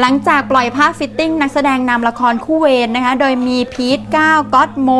หลังจากปล่อยภาพฟิตติ้งนักแสดงนำละครคู่เวรนะคะ โดยมีพีทก้าวก็อตโม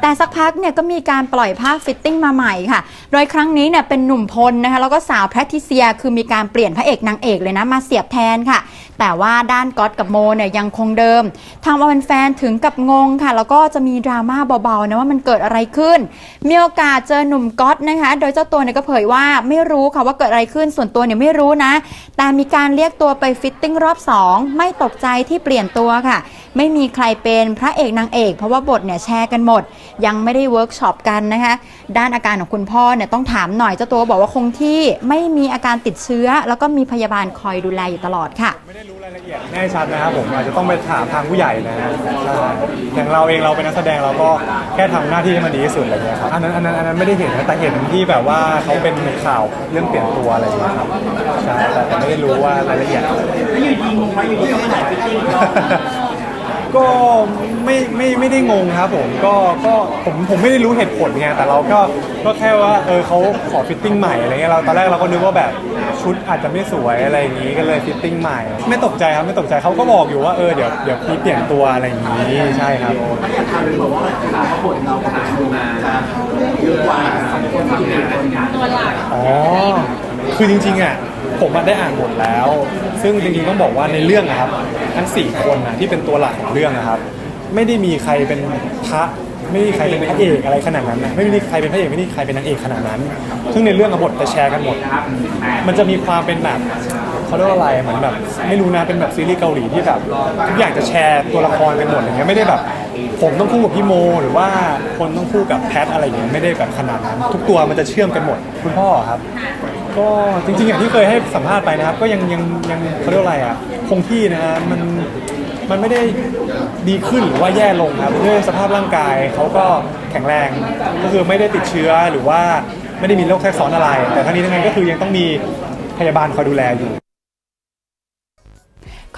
แต่สักพักเนี่ยก็มีการปล่อยภาพฟิตติ้งมาใหม่ค่ะ โดยครั้งนี้เนี่ยเป็นหนุ่มพลนะคะ แล้วก็สาวแพทริเซียคือมีการเปลี่ยนพระเอกนางเอกเลยนะ มาเสียบแทนค่ะ แต่ว่าด้านก๊อตกับโมเนี่ยยังคงเดิมทำเอาแฟนๆถึงกับงงค่ะ แล้วก็จะมีดราม่าเบาๆนะว่ามันเกิดอะไรขึ้น มีโอกาสเจอหนุ่มก๊อตนะคะ โดยเจ้าตัวเนี่ยก็เผยว่าไม่รู้ค่ะว่าเกิดอะไรขึ้นส่วนตัวเนี่ยไม่รู้นะ แต่มีการเรียกตัวไปฟิตติ้งรอบ 2 ไม่ตกใจที่เปลี่ยนตัวค่ะ ไม่มีใครเป็นพระเอกนางเอก เพราะว่าบทเนี่ยแชร์กันหมด ยังไม่ได้เวิร์กช็อปกันนะคะ ด้านอาการของคุณพ่อเนี่ยต้องถามหน่อยเจ้าตัวบอกว่าคงที่ไม่มีอาการติดเชื้อ แล้วก็มีพยาบาลคอยดูแลอยู่ตลอดค่ะ ไม่ได้รู้รายละเอียดแน่ชัดนะครับผมอาจจะต้องไปถามทางผู้ใหญ่นะฮะใช่อย่างเราเองเราเป็นนักแสดงเราก็แค่ทำหน้าที่ให้มันดีที่สุดอะไรเงี้ยครับอันนั้นอันนั้นอันนั้นไม่ได้เห็นนะแต่เห็นที่แบบว่าเขาเป็นข่าวเรื่องเปลี่ยนตัวอะไรเงี้ยครับใช่แต่แต่ไม่ได้รู้ว่ารายละเอียดอะไรแล้วอยู่ดีงงไหมอยู่ดีก็มาถ่ายฟิตติ้ง ก็ไม่ไม่ไม่ได้งงครับผมก็ก็ผมผมไม่ได้รู้เหตุผลไงแต่เราก็ก็แค่ว่าเออเขาขอฟิตติ้งใหม่อะไรเงี้ยเราตอนแรกเราก็นึกว่าแบบชุดอาจจะไม่สวยอะไรอย่างงี้ก็เลยฟิตติ้งใหม่ ไม่ตกใจครับไม่ตกใจเขาก็บอกอยู่ว่าเออเดี๋ยวเดี๋ยวพี่เปลี่ยนตัวอะไรอย่างงี้ใช่ครับถ้าอยากทำเลยบอกว่าบทเราหาดูมาเยอะกว่าสองคนที่เป็นคนงานอ๋อคือจริงๆอะ ผมอะได้อ่านบทแล้ว ซึ่งจริงๆต้องบอกว่าในเรื่องอะครับ ทั้งสี่คนอะที่เป็นตัวหลักของเรื่องนะครับ ไม่ได้มีใครเป็นพระไม่มีใครเป็นพระเอกอะไรขนาดนั้นนะไม่มีใครเป็นพระเอกไม่มีใครเป็นนางเอกขนาดนั้น ซึ่งในเรื่องอะบทจะแชร์กันหมด มันจะมีความเป็นแบบเขาเรียกว่าอะไรเหมือนแบบ ไม่รู้นะเป็นแบบซีรีส์เกาหลีที่แบบทุกอย่างจะแชร์ตัวละครกันหมดอย่างเงี้ยไม่ได้แบบ ผมต้องคู่กับพี่โม หรือว่าคนต้องคู่กับแพทอะไรอย่างเงี้ยไม่ได้แบบขนาดนั้น ทุกตัวมันจะเชื่อมกันหมด คุณพ่อครับ ก็จริงๆอย่างที่เคยให้สัมภาษณ์ไปนะครับ ก็ยังยังยังเขาเรียกว่าอะไรอะคงที่นะฮะมันมันไม่ได้ดีขึ้นหรือว่าแย่ลงครับด้วยสภาพร่างกายเขาก็แข็งแรงก็คือไม่ได้ติดเชื้อหรือว่าไม่ได้มีโรคแทรกซ้อนอะไร แต่ทั้งนี้ทั้งนั้นก็คือยังต้องมีพยาบาลคอยดูแลอยู่